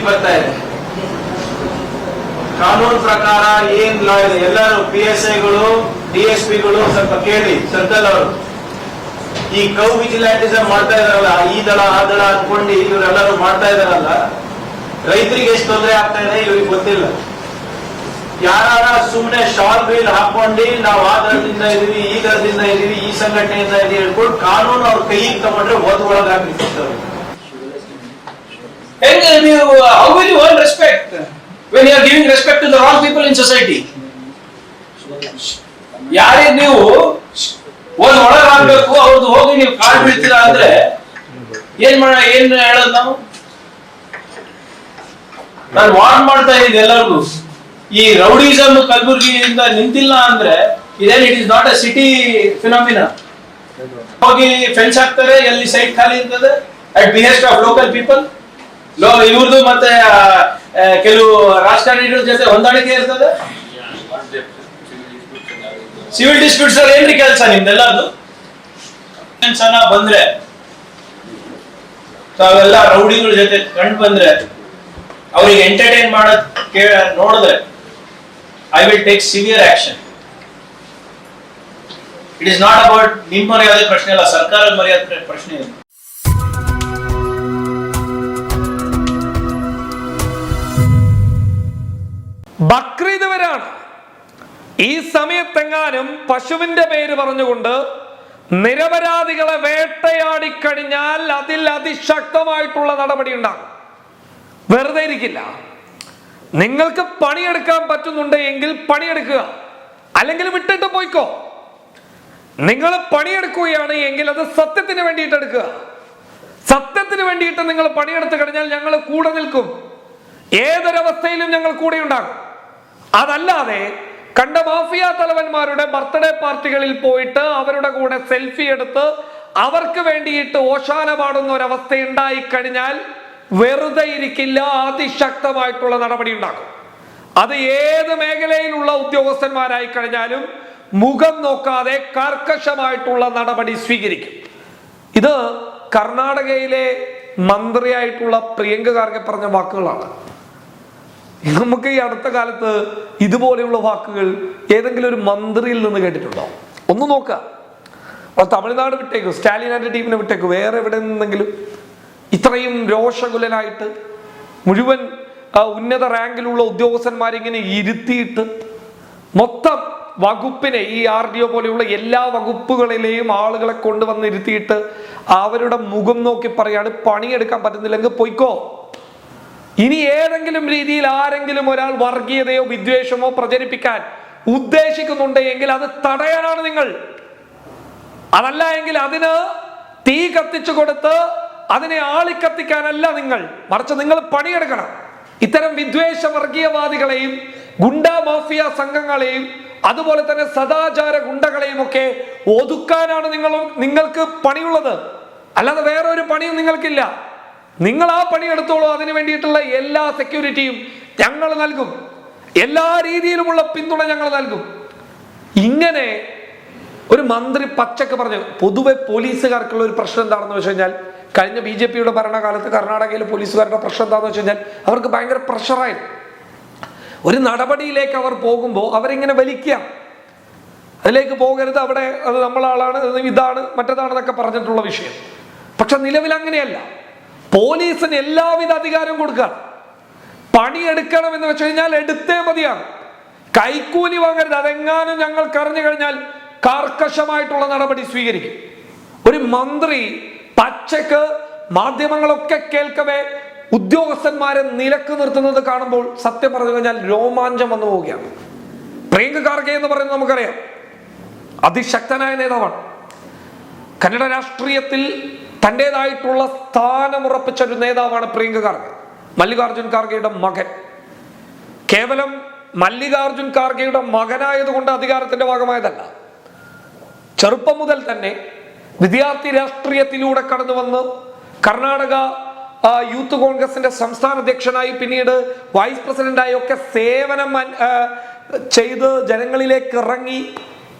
ಮುಗಿಲಿಕ್ಕೆ ಬರ್ತಾ ಇದೆ. ಕಾನೂನು ಪ್ರಕಾರ ಏನ್ ಲಾ ಇದೆ? ಎಲ್ಲರೂ ಪಿ ಎಸ್ ಐಗಳು ಡಿ ಎಸ್ ಸ್ವಲ್ಪ ಕೇಳಿ ಸರ್ಕಲ್ ಅವರು. ಈ ಕೌ ವಿಜಿಲ್ಯಾಂಟಿಸಮ್ ಮಾಡ್ತಾ ಇದಾರಲ್ಲ, ಈ ದಳ, ಆ ದಳ ಅನ್ಕೊಂಡು ಇವರೆಲ್ಲರೂ ಮಾಡ್ತಾ ಇದಾರಲ್ಲ, ರೈತರಿಗೆ ಎಷ್ಟು ತೊಂದರೆ ಆಗ್ತಾ ಇದೆ ಇವ್ರಿಗೆ ಗೊತ್ತಿಲ್ಲ. ಯಾರ ಸುಮ್ನೆ ಶಾಲ್ ಬೀಲ್ ಹಾಕೊಂಡು ನಾವು ಆ ದಳದಿಂದ ಇದೀವಿ, ಈ ದಳದಿಂದ ಇದೀವಿ, ಈ ಸಂಘಟನೆಯಿಂದ ಇದೀವಿ ಹೇಳ್ಕೊಂಡು ಕಾನೂನು ಅವ್ರ ಕೈಗೆ ತಗೊಂಡ್ರೆ ಒಳಗಾಗ್ಲಿಕ್ಕೆ ಹೆಂಗೆ ನೀವು how will you earn respect when you are giving respect to the wrong people in society ಯಾರಿಗೆ ನೀವು ಒಂದ್ ಒಳಗೆ ಹಾಕ್ಬೇಕು ಅವ್ರದ್ದು ಹೋಗಿ ನೀವು ಕಾಲ್ ಬೀಳ್ತೀರಾ ಅಂದ್ರೆ ಏನ್ ಮಾಡ ಏನ್ ಹೇಳೋದು ನಾವು? ನಾನು ವಾರ್ನ್ ಮಾಡ್ತಾ ಇದ್ದೀನಿ ಎಲ್ಲರಿಗೂ. ಈ ರೌಡಿಸಮ್ ಕಲಬುರ್ಗಿಯಿಂದ ನಿಂತಿಲ್ಲ ಅಂದ್ರೆ ಇದೇನ್ it is not a city phenomena ಹೋಗಿ ಫೆನ್ಸ್ ಹಾಕ್ತಾರೆ, ಎಲ್ಲಿ ಸೈಟ್ ಖಾಲಿ ಇರ್ತದೆ at behest of local people ಇವ್ರದ್ದು ಮತ್ತೆ ಕೆಲವು ರಾಜಕಾರಣಿಗಳ ಜೊತೆ ಹೊಂದಾಣಿಕೆ ಇರ್ತದೆ? ಸಿವಿಲ್ ಡಿಸ್ಪ್ಯೂಟ್ಸ್ ಅಲ್ಲಿ ಏನ್ರಿ ಕೆಲಸ ನಿಮ್ದೆಲ್ಲದು ಜನ ಬಂದ್ರೆ, ತಾವೆಲ್ಲ ರೌಡಿಗಳ ಜೊತೆ ಕಂಡು ಬಂದ್ರೆ, ಅವ್ರಿಗೆ ಎಂಟರ್ಟೈನ್ ಮಾಡೋದ್ ಕೇ, ನೋಡಿದ್ರೆ I will take severe action it is not about ನಿಮ್ಮ ಮರ್ಯಾದೆ ಪ್ರಶ್ನೆ ಅಲ್ಲ, ಸರ್ಕಾರದ ಮರ್ಯಾದೆ ಪ್ರಶ್ನೆ ಇದೆ. ബക്രീദ് വരാണ്. ഈ സമയത്തെങ്ങാനും പശുവിന്റെ പേര് പറഞ്ഞുകൊണ്ട് നിരപരാധികളെ വേട്ടയാടിക്കഴിഞ്ഞാൽ അതിൽ അതിശക്തമായിട്ടുള്ള നടപടി ഉണ്ടാകും. വെറുതെ ഇരിക്കില്ല. നിങ്ങൾക്ക് പണിയെടുക്കാൻ പറ്റുന്നുണ്ട് എങ്കിൽ പണിയെടുക്കുക. അല്ലെങ്കിൽ വിട്ടിട്ട് പോയിക്കോ. നിങ്ങൾ പണിയെടുക്കുകയാണ് എങ്കിൽ അത് സത്യത്തിന് വേണ്ടിയിട്ട് എടുക്കുക. സത്യത്തിന് വേണ്ടിയിട്ട് നിങ്ങൾ പണിയെടുത്തു കഴിഞ്ഞാൽ ഞങ്ങൾ കൂടെ നിൽക്കും. ഏതൊരവസ്ഥയിലും ഞങ്ങൾ കൂടെ ഉണ്ടാകും. അതല്ലാതെ കണ്ട മാഫിയ തലവന്മാരുടെ ബർത്ത്ഡേ പാർട്ടികളിൽ പോയിട്ട് അവരുടെ കൂടെ സെൽഫി എടുത്ത് അവർക്ക് വേണ്ടിയിട്ട് ഓശാന പാടുന്ന ഒരവസ്ഥ ഉണ്ടായി കഴിഞ്ഞാൽ വെറുതെ ഇരിക്കില്ല അതിശക്തമായിട്ടുള്ള നടപടി ഉണ്ടാകും. അത് ഏത് മേഖലയിലുള്ള ഉദ്യോഗസ്ഥന്മാരായി കഴിഞ്ഞാലും മുഖം നോക്കാതെ കർക്കശമായിട്ടുള്ള നടപടി സ്വീകരിക്കും. ഇത് കർണാടകയിലെ മന്ത്രിയായിട്ടുള്ള പ്രിയങ്ക ഖാർഗെ പറഞ്ഞ വാക്കുകളാണ്. നമുക്ക് ഈ അടുത്ത കാലത്ത് ഇതുപോലെയുള്ള വാക്കുകൾ ഏതെങ്കിലും ഒരു മന്ത്രിയിൽ നിന്ന് കേട്ടിട്ടുണ്ടോ? ഒന്ന് നോക്കുക. തമിഴ്നാട് വിട്ടേക്കും? സ്റ്റാലിൻ ആൻഡ് ടീമിനെ വിട്ടേക്കും? വേറെ എവിടെ നിന്നെങ്കിലും? ഇത്രയും രോഷകുലനായിട്ട് മുഴുവൻ ഉന്നത റാങ്കിലുള്ള ഉദ്യോഗസ്ഥന്മാരിങ്ങനെ ഇരുത്തിയിട്ട് മൊത്തം വകുപ്പിനെ ഈ ആർ ഡി ഒ പോലെയുള്ള എല്ലാ വകുപ്പുകളിലെയും ആളുകളെ കൊണ്ടുവന്ന് ഇരുത്തിയിട്ട് അവരുടെ മുഖം നോക്കി പറയാണ് പണിയെടുക്കാൻ പറ്റുന്നില്ലെങ്കിൽ പൊയ്ക്കോ. ഇനി ഏതെങ്കിലും രീതിയിൽ ആരെങ്കിലും ഒരാൾ വർഗീയതയോ വിദ്വേഷമോ പ്രചരിപ്പിക്കാൻ ഉദ്ദേശിക്കുന്നുണ്ട് എങ്കിൽ അത് തടയാനാണ് നിങ്ങൾ. അതല്ല എങ്കിൽ അതിന് തീ കത്തിച്ചു കൊടുത്ത് അതിനെ ആളിക്കത്തിക്കാനല്ല നിങ്ങൾ. മറിച്ച് നിങ്ങൾ പണിയെടുക്കണം. ഇത്തരം വിദ്വേഷ വർഗീയവാദികളെയും ഗുണ്ട മാഫിയ സംഘങ്ങളെയും അതുപോലെ തന്നെ സദാചാര ഗുണ്ടകളെയും ഒക്കെ ഒതുക്കാനാണ് നിങ്ങൾ നിങ്ങൾക്ക് പണിയുള്ളത്. അല്ലാതെ വേറെ ഒരു പണിയും നിങ്ങൾക്കില്ല. നിങ്ങൾ ആ പണി എടുത്തോളൂ. അതിന് വേണ്ടിയിട്ടുള്ള എല്ലാ സെക്യൂരിറ്റിയും ഞങ്ങൾ നൽകും. എല്ലാ രീതിയിലുമുള്ള പിന്തുണ ഞങ്ങൾ നൽകും. ഇങ്ങനെ ഒരു മന്ത്രി പച്ചക്ക് പറഞ്ഞു പൊതുവെ പോലീസുകാർക്കുള്ള ഒരു പ്രശ്നം എന്താണെന്ന് വെച്ച് കഴിഞ്ഞാൽ കഴിഞ്ഞ ബി ജെ പിയുടെ ഭരണകാലത്ത് കർണാടകയിലെ പോലീസുകാരുടെ പ്രശ്നം എന്താണെന്ന് വെച്ച് കഴിഞ്ഞാൽ അവർക്ക് ഭയങ്കര പ്രഷറായിരുന്നു. ഒരു നടപടിയിലേക്ക് അവർ പോകുമ്പോൾ അവരിങ്ങനെ വലിക്കുക. അതിലേക്ക് പോകരുത് അവിടെ അത് നമ്മളാളാണ് ഇത് ഇതാണ് മറ്റേതാണെന്നൊക്കെ പറഞ്ഞിട്ടുള്ള വിഷയം. പക്ഷെ നിലവിൽ അങ്ങനെയല്ല പോലീസിന് എല്ലാവിധ അധികാരവും കൊടുക്കുക പണിയെടുക്കണം എന്ന് വെച്ച് കഴിഞ്ഞാൽ എടുത്തേ മതിയാണ് കൈക്കൂലി വാങ്ങരുത്. അതെങ്ങാനും ഞങ്ങൾ കറിഞ്ഞു കഴിഞ്ഞാൽ കർക്കശമായിട്ടുള്ള നടപടി സ്വീകരിക്കും. ഒരു മന്ത്രി പച്ചക്ക് മാധ്യമങ്ങളൊക്കെ കേൾക്കവേ ഉദ്യോഗസ്ഥന്മാരെ നിലയ്ക്ക് നിർത്തുന്നത് കാണുമ്പോൾ സത്യം പറഞ്ഞു കഴിഞ്ഞാൽ രോമാഞ്ചം വന്നു പോവുകയാണ്. പ്രിയങ്ക ഖാർഗെ എന്ന് പറയുന്നത് നമുക്കറിയാം. അതിശക്തനായ നേതാവാണ്. കന്നഡ രാഷ്ട്രീയത്തിൽ തന്റെതായിട്ടുള്ള സ്ഥാനമുറപ്പിച്ച ഒരു നേതാവാണ് പ്രിയങ്ക ഖാർഗെ മല്ലികാർജുൻ ഖാർഗെയുടെ മകൻ. കേവലം മല്ലികാർജുൻ ഖാർഗെയുടെ മകനായതുകൊണ്ട് അധികാരത്തിന്റെ ഭാഗമായതല്ല. ചെറുപ്പം മുതൽ തന്നെ വിദ്യാർത്ഥി രാഷ്ട്രീയത്തിലൂടെ കടന്നു വന്ന് കർണാടക യൂത്ത് കോൺഗ്രസിന്റെ സംസ്ഥാന അധ്യക്ഷനായി പിന്നീട് വൈസ് പ്രസിഡന്റായി ഒക്കെ സേവനം ചെയ്ത് ജനങ്ങളിലേക്ക് ഇറങ്ങി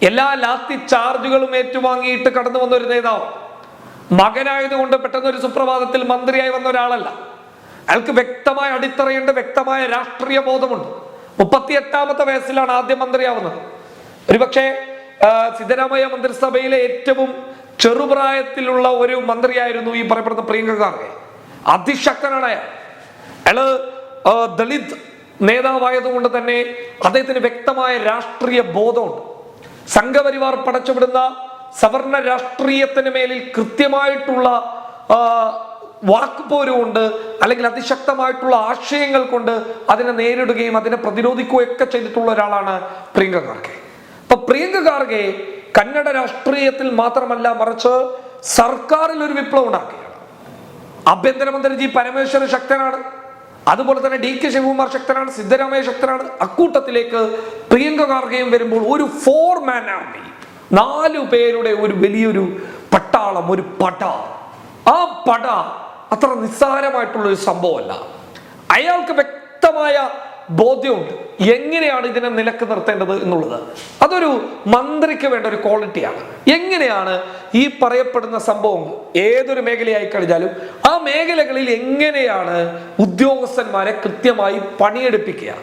എല്ലാ ലാത്തി ചാർജുകളും ഏറ്റുവാങ്ങിയിട്ട് കടന്നു വന്ന ഒരു നേതാവ്. മകനായതുകൊണ്ട് പെട്ടെന്ന് ഒരു സുപ്രഭാതത്തിൽ മന്ത്രിയായി വന്ന ഒരാളല്ല. അയാൾക്ക് വ്യക്തമായ അടിത്തറയുണ്ട് വ്യക്തമായ രാഷ്ട്രീയ ബോധമുണ്ട്. മുപ്പത്തി എട്ടാമത്തെ വയസ്സിലാണ് ആദ്യം മന്ത്രിയാവുന്നത്. ഒരുപക്ഷെ സിദ്ധരാമയ്യ മന്ത്രിസഭയിലെ ഏറ്റവും ചെറുപ്രായത്തിലുള്ള ഒരു മന്ത്രിയായിരുന്നു ഈ പറയപ്പെടുന്ന പ്രിയങ്ക ഖാർഗെ അതിശക്തനാണ് അയാൾ. അയാൾ ദളിത് നേതാവായതുകൊണ്ട് തന്നെ അദ്ദേഹത്തിന് വ്യക്തമായ രാഷ്ട്രീയ ബോധമുണ്ട്. സംഘപരിവാർ പടച്ചുവിടുന്ന സവർണ രാഷ്ട്രീയത്തിന് മേലിൽ കൃത്യമായിട്ടുള്ള കൊണ്ട് അല്ലെങ്കിൽ അതിശക്തമായിട്ടുള്ള ആശയങ്ങൾ കൊണ്ട് അതിനെ നേരിടുകയും അതിനെ പ്രതിരോധിക്കുകയും ഒക്കെ ചെയ്തിട്ടുള്ള ഒരാളാണ് പ്രിയങ്ക ഖാർഗെ അപ്പൊ പ്രിയങ്ക ഖാർഗെ കന്നഡ രാഷ്ട്രീയത്തിൽ മാത്രമല്ല മറിച്ച് സർക്കാരിൽ ഒരു വിപ്ലവം ഉണ്ടാക്കുകയാണ്. ആഭ്യന്തരമന്ത്രി ജി പരമേശ്വരൻ ശക്തനാണ്. അതുപോലെ തന്നെ ഡി കെ ശിവകുമാർ ശക്തനാണ്. സിദ്ധരാമയ്യ ശക്തനാണ്. അക്കൂട്ടത്തിലേക്ക് പ്രിയങ്ക ഖാർഗെയും വരുമ്പോൾ ഒരു ഫോർ മാൻ ആർമി. നാലു പേരുടെ ഒരു വലിയൊരു പട്ടാളം ഒരു പട. ആ പട അത്ര നിസ്സാരമായിട്ടുള്ള ഒരു സംഭവമല്ല. അയാൾക്ക് വ്യക്തമായ ബോധ്യമുണ്ട്. എങ്ങനെയാണ് ഇതിനെ നിലയ്ക്ക് നിർത്തേണ്ടത് എന്നുള്ളത്. അതൊരു മന്ത്രിക്ക് വേണ്ട ഒരു ക്വാളിറ്റിയാണ്. എങ്ങനെയാണ് ഈ പറയപ്പെടുന്ന സംഭവം ഏതൊരു മേഖലയായി കഴിഞ്ഞാലും ആ മേഖലകളിൽ എങ്ങനെയാണ് ഉദ്യോഗസ്ഥന്മാരെ കൃത്യമായി പണിയെടുപ്പിക്കുക?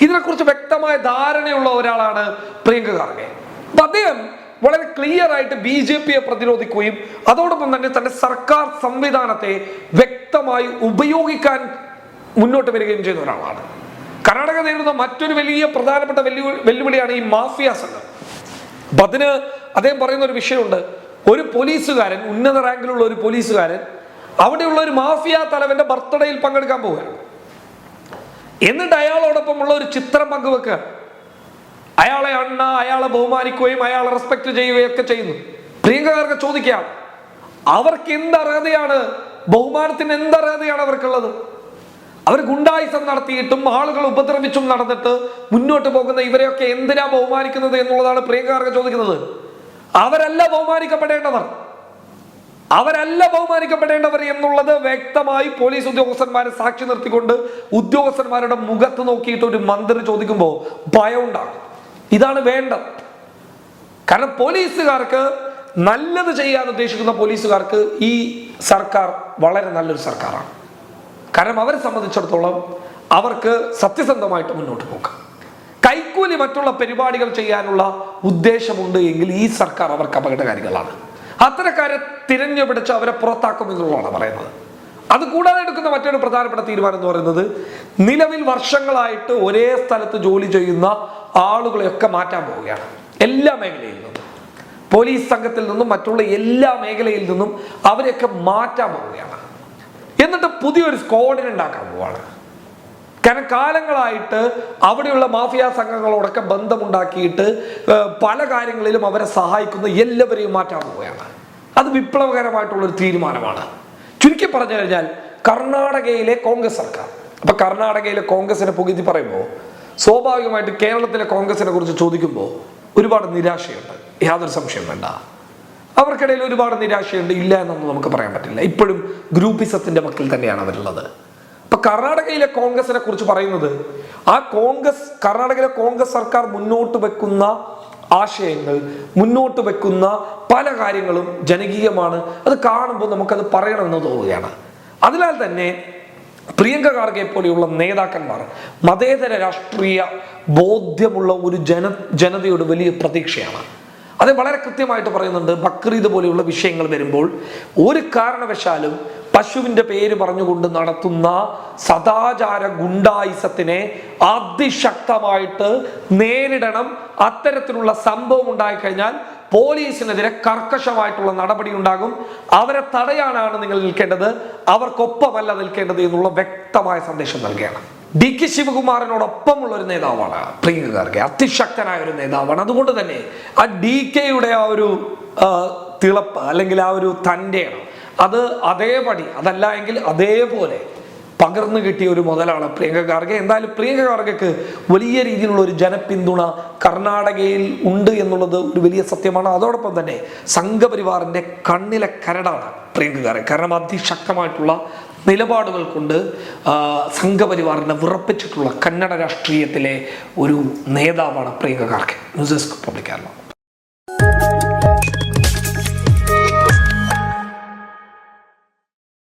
ഇതിനെക്കുറിച്ച് വ്യക്തമായ ധാരണയുള്ള ഒരാളാണ് പ്രിയങ്ക ഖാർഗെ അപ്പൊ അദ്ദേഹം വളരെ ക്ലിയർ ആയിട്ട് ബി ജെ പിയെ പ്രതിരോധിക്കുകയും അതോടൊപ്പം തന്നെ തന്റെ സർക്കാർ സംവിധാനത്തെ വ്യക്തമായി ഉപയോഗിക്കാൻ മുന്നോട്ട് വരികയും ചെയ്യുന്ന ഒരാളാണ്. കർണാടക നേരിടുന്ന മറ്റൊരു വലിയ പ്രധാനപ്പെട്ട വെല്ലു വെല്ലുവിളിയാണ് ഈ മാഫിയ സംഘം. അപ്പൊ അതിന് അദ്ദേഹം പറയുന്ന ഒരു വിഷയമുണ്ട്. ഒരു പോലീസുകാരൻ ഉന്നത റാങ്കിലുള്ള ഒരു പോലീസുകാരൻ അവിടെയുള്ള ഒരു മാഫിയ തലവന്റെ ബർത്ത്ഡേയിൽ പങ്കെടുക്കാൻ പോവുകയാണ്. എന്നിട്ട് അയാളോടൊപ്പമുള്ള ഒരു ചിത്രം പങ്കുവെക്കുക അയാളെ അണ്ണ അയാളെ ബഹുമാനിക്കുകയും അയാളെ റെസ്പെക്ട് ചെയ്യുകയും ഒക്കെ ചെയ്യുന്നു. പ്രിയങ്കകാർക്ക് ചോദിക്കാം അവർക്ക് എന്ത് അർഹതയാണ് ബഹുമാനത്തിന് എന്ത് അർഹതയാണ് അവർക്കുള്ളത്? അവർ ഗുണ്ടായുസം നടത്തിയിട്ടും ആളുകൾ ഉപദ്രവിച്ചും നടന്നിട്ട് മുന്നോട്ട് പോകുന്ന ഇവരെയൊക്കെ എന്തിനാ ബഹുമാനിക്കുന്നത് എന്നുള്ളതാണ് പ്രിയങ്കാർക്ക് ചോദിക്കുന്നത്. അവരല്ല ബഹുമാനിക്കപ്പെടേണ്ടവർ. അവരല്ല ബഹുമാനിക്കപ്പെടേണ്ടവർ എന്നുള്ളത് വ്യക്തമായി പോലീസ് ഉദ്യോഗസ്ഥന്മാരെ സാക്ഷി നിർത്തിക്കൊണ്ട് ഉദ്യോഗസ്ഥന്മാരുടെ മുഖത്ത് നോക്കിയിട്ട് ഒരു മന്ത്രി ചോദിക്കുമ്പോൾ ഭയം ഉണ്ടാകും ഇതാണ് വേണ്ടത്. കാരണം പോലീസുകാർക്ക് നല്ലത് ചെയ്യാൻ ഉദ്ദേശിക്കുന്ന പോലീസുകാർക്ക് ഈ സർക്കാർ വളരെ നല്ലൊരു സർക്കാരാണ്. കാരണം അവരെ സംബന്ധിച്ചിടത്തോളം അവർക്ക് സത്യസന്ധമായിട്ട് മുന്നോട്ട് പോകാം. കൈക്കൂലി മറ്റുള്ള പരിപാടികൾ ചെയ്യാനുള്ള ഉദ്ദേശമുണ്ട് എങ്കിൽ ഈ സർക്കാർ അവർക്ക് അപകടകാരികളാണ്. അത്തരക്കാരെ തിരഞ്ഞുപിടിച്ച് അവരെ പുറത്താക്കും എന്നുള്ളതാണ് പറയുന്നത്. അത് കൂടാതെ എടുക്കുന്ന മറ്റൊരു പ്രധാനപ്പെട്ട തീരുമാനം എന്ന് പറയുന്നത് നിലവിൽ വർഷങ്ങളായിട്ട് ഒരേ സ്ഥലത്ത് ജോലി ചെയ്യുന്ന ആളുകളെയൊക്കെ മാറ്റാൻ പോവുകയാണ്. എല്ലാ മേഖലയിൽ നിന്നും. പോലീസ് സംഘത്തിൽ നിന്നും മറ്റുള്ള എല്ലാ മേഖലയിൽ നിന്നും അവരെയൊക്കെ മാറ്റാൻ പോവുകയാണ്. എന്നിട്ട് പുതിയൊരു സ്ക്വാഡിനെ ഉണ്ടാക്കാൻ പോവാണ്. കാരണം കാലങ്ങളായിട്ട് അവിടെയുള്ള മാഫിയ സംഘങ്ങളോടൊക്കെ ബന്ധമുണ്ടാക്കിയിട്ട് പല കാര്യങ്ങളിലും അവരെ സഹായിക്കുന്ന എല്ലാവരെയും മാറ്റാൻ പോവുകയാണ്. അത് വിപ്ലവകരമായിട്ടുള്ളൊരു തീരുമാനമാണ്. ചുരുക്കി പറഞ്ഞു കഴിഞ്ഞാൽ കർണാടകയിലെ കോൺഗ്രസ് സർക്കാർ. അപ്പൊ കർണാടകയിലെ കോൺഗ്രസിനെ പുകഴ്ത്തി പറയുമ്പോൾ സ്വാഭാവികമായിട്ട് കേരളത്തിലെ കോൺഗ്രസിനെ കുറിച്ച് ചോദിക്കുമ്പോൾ ഒരുപാട് നിരാശയുണ്ട്. യാതൊരു സംശയം വേണ്ട. അവർക്കിടയിൽ ഒരുപാട് നിരാശയുണ്ട്. ഇല്ല എന്നൊന്നും നമുക്ക് പറയാൻ പറ്റില്ല. ഇപ്പോഴും ഗ്രൂപ്പിസത്തിന്റെ മക്കൾ തന്നെയാണ് അവരുള്ളത്. അപ്പൊ കർണാടകയിലെ കോൺഗ്രസിനെ കുറിച്ച് പറയുന്നത് ആ കോൺഗ്രസ് കർണാടകയിലെ കോൺഗ്രസ് സർക്കാർ മുന്നോട്ട് വെക്കുന്ന ആശയങ്ങൾ മുന്നോട്ട് വെക്കുന്ന പല കാര്യങ്ങളും ജനകീയമാണ്. അത് കാണുമ്പോൾ നമുക്കത് പറയണമെന്ന് തോന്നുകയാണ്. അതിനാൽ തന്നെ പ്രിയങ്ക ഖാർഗെ പോലെയുള്ള നേതാക്കന്മാർ മതേതര രാഷ്ട്രീയ ബോധ്യമുള്ള ഒരു ജന ജനതയുടെ വലിയ പ്രതീക്ഷയാണ്. അത് വളരെ കൃത്യമായിട്ട് പറയുന്നുണ്ട്. ബക്രീദ് പോലെയുള്ള വിഷയങ്ങൾ വരുമ്പോൾ ഒരു കാരണവശാലും പശുവിന്റെ പേര് പറഞ്ഞുകൊണ്ട് നടത്തുന്ന സദാചാര ഗുണ്ടായിസത്തിനെ അതിശക്തമായിട്ട് നേരിടണം. അത്തരത്തിലുള്ള സംഭവം ഉണ്ടായിക്കഴിഞ്ഞാൽ പോലീസിനെതിരെ കർക്കശമായിട്ടുള്ള നടപടി ഉണ്ടാകും അവരെ തടയാനാണ് നിങ്ങൾ നിൽക്കേണ്ടത്. അവർക്കൊപ്പമല്ല നിൽക്കേണ്ടത് എന്നുള്ള വ്യക്തമായ സന്ദേശം നൽകുകയാണ്. ഡി കെ ശിവകുമാറിനോടൊപ്പമുള്ള ഒരു നേതാവാണ് പ്രിയങ്ക അതിശക്തനായ ഒരു നേതാവാണ്. അതുകൊണ്ട് തന്നെ ആ ഡി കെയുടെ ആ ഒരു തിളപ്പ് അല്ലെങ്കിൽ ആ ഒരു തന്റെയാണ്. അത് അതേപടി അതല്ല എങ്കിൽ അതേപോലെ പകർന്നു കിട്ടിയ ഒരു മുതലാണ് പ്രിയങ്ക ഖാർഗെ എന്തായാലും പ്രിയങ്ക ഖാർഗയ്ക്ക് വലിയ രീതിയിലുള്ള ഒരു ജനപിന്തുണ കർണാടകയിൽ ഉണ്ട് എന്നുള്ളത് ഒരു വലിയ സത്യമാണ്. അതോടൊപ്പം തന്നെ സംഘപരിവാറിന്റെ കണ്ണിലെ കരടാണ് പ്രിയങ്ക ഖാർഗെ കാരണം അതിശക്തമായിട്ടുള്ള നിലപാടുകൾ കൊണ്ട് സംഘപരിവാറിനെ വിറപ്പിച്ചിട്ടുള്ള കന്നഡ രാഷ്ട്രീയത്തിലെ ഒരു നേതാവാണ് Priyanka Kharge news desk public Kerala.